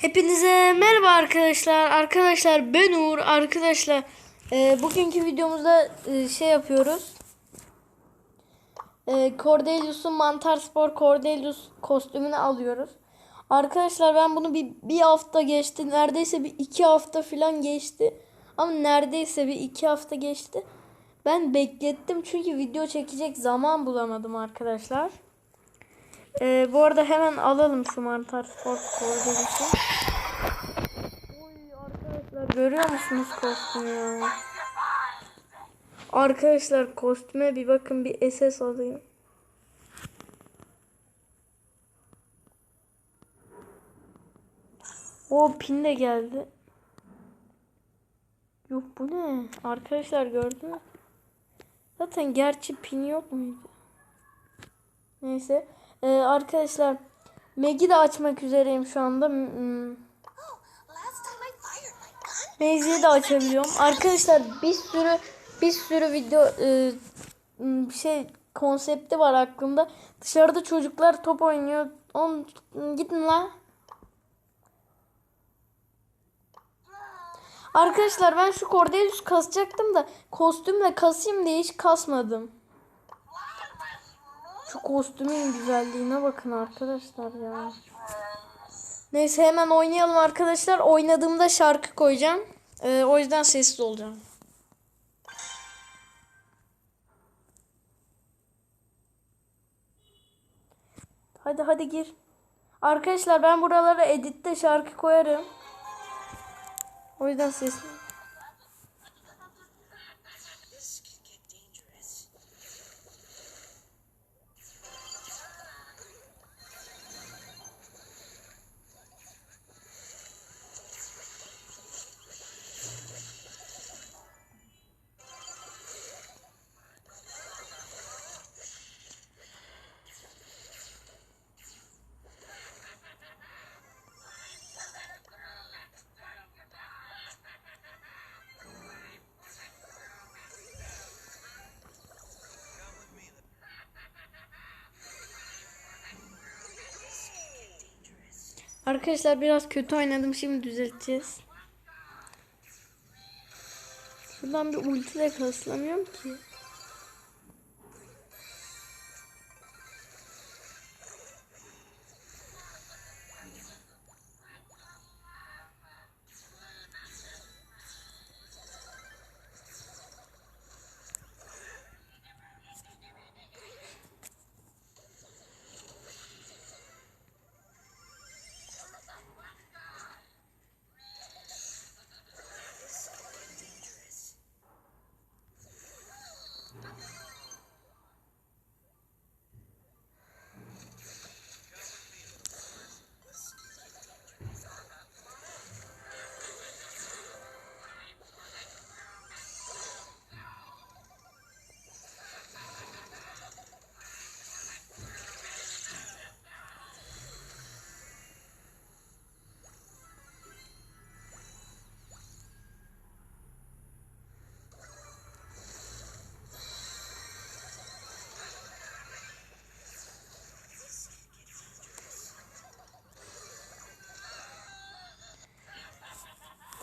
Hepinize merhaba arkadaşlar. Arkadaşlar ben Uğur. Arkadaşlar e, bugünkü videomuzda e, şey yapıyoruz. E, Cordelius'un Mantar Spor Cordelius kostümünü alıyoruz. Arkadaşlar ben bunu bir, bir hafta geçti. Neredeyse bir iki hafta falan geçti. Ama neredeyse bir iki hafta geçti. Ben beklettim çünkü video çekecek zaman bulamadım arkadaşlar. E, bu arada hemen alalım şu Mantar Spor Cordelius'u. Oy arkadaşlar görüyor musunuz kostümü ya? Arkadaşlar kostüme bir bakın bir SS alayım. O pin de geldi. Yok bu ne? Arkadaşlar gördünüz? Zaten gerçi pin yok muydu? Neyse. Ee, arkadaşlar Meg'i de açmak üzereyim şu anda. Hmm. Last time I fired my gun, Meyzeyi de açabiliyorum. Arkadaşlar bir sürü bir sürü video e, şey konsepti var aklımda. Dışarıda çocuklar top oynuyor. On gidin la. Arkadaşlar ben şu Cordelius kasacaktım da kostümle kasayım diye hiç kasmadım. Şu kostümün güzelliğine bakın arkadaşlar ya. Neyse hemen oynayalım arkadaşlar. Oynadığımda şarkı koyacağım. Ee, o yüzden sessiz olacağım. Hadi hadi gir. Arkadaşlar ben buralara editte şarkı koyarım. O yüzden sessiz. Arkadaşlar biraz kötü oynadım. Şimdi düzelteceğiz. Şuradan bir ulti de ki.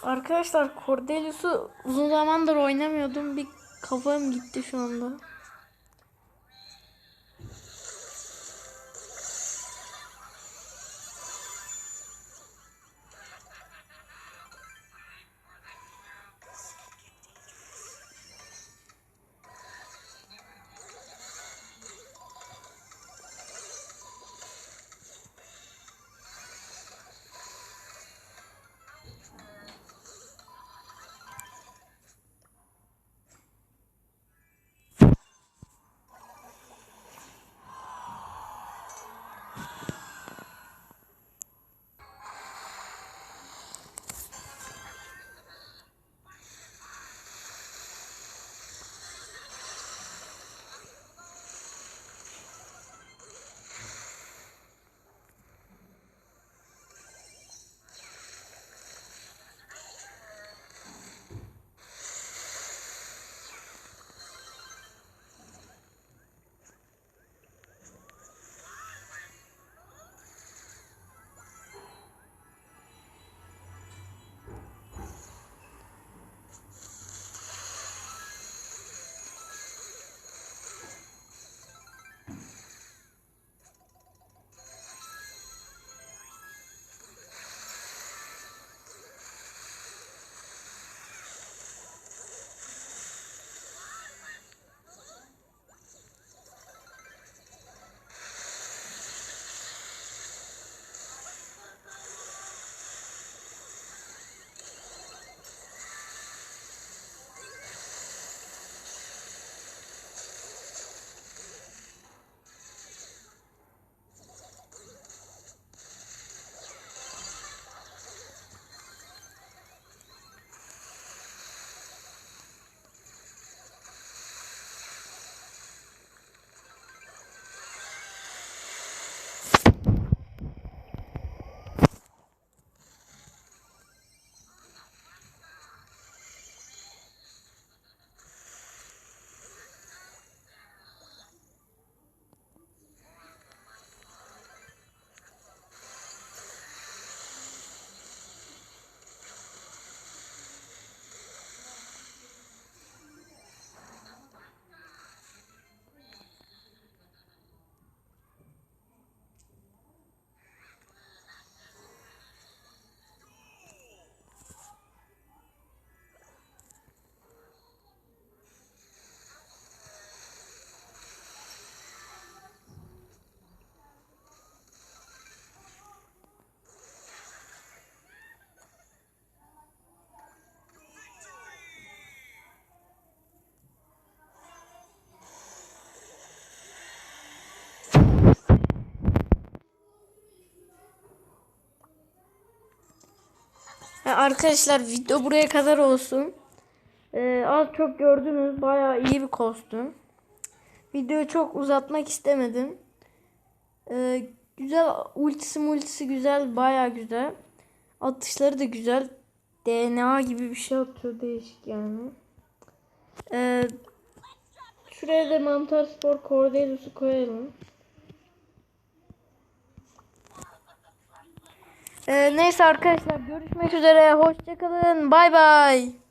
Arkadaşlar Cordelius'u uzun zamandır oynamıyordum. Bir kafam gitti şu anda. Arkadaşlar video buraya kadar olsun. Ee, az çok gördünüz. Bayağı iyi bir kostüm. Videoyu çok uzatmak istemedim. Ee, güzel ultisi multisi güzel. Bayağı güzel. Atışları da güzel. DNA gibi bir şey atıyor değişik yani. Ee, şuraya da Mantar Spor Cordelius'u koyalım. Ee, neyse arkadaşlar görüşmek üzere. Hoşçakalın. Bay bay.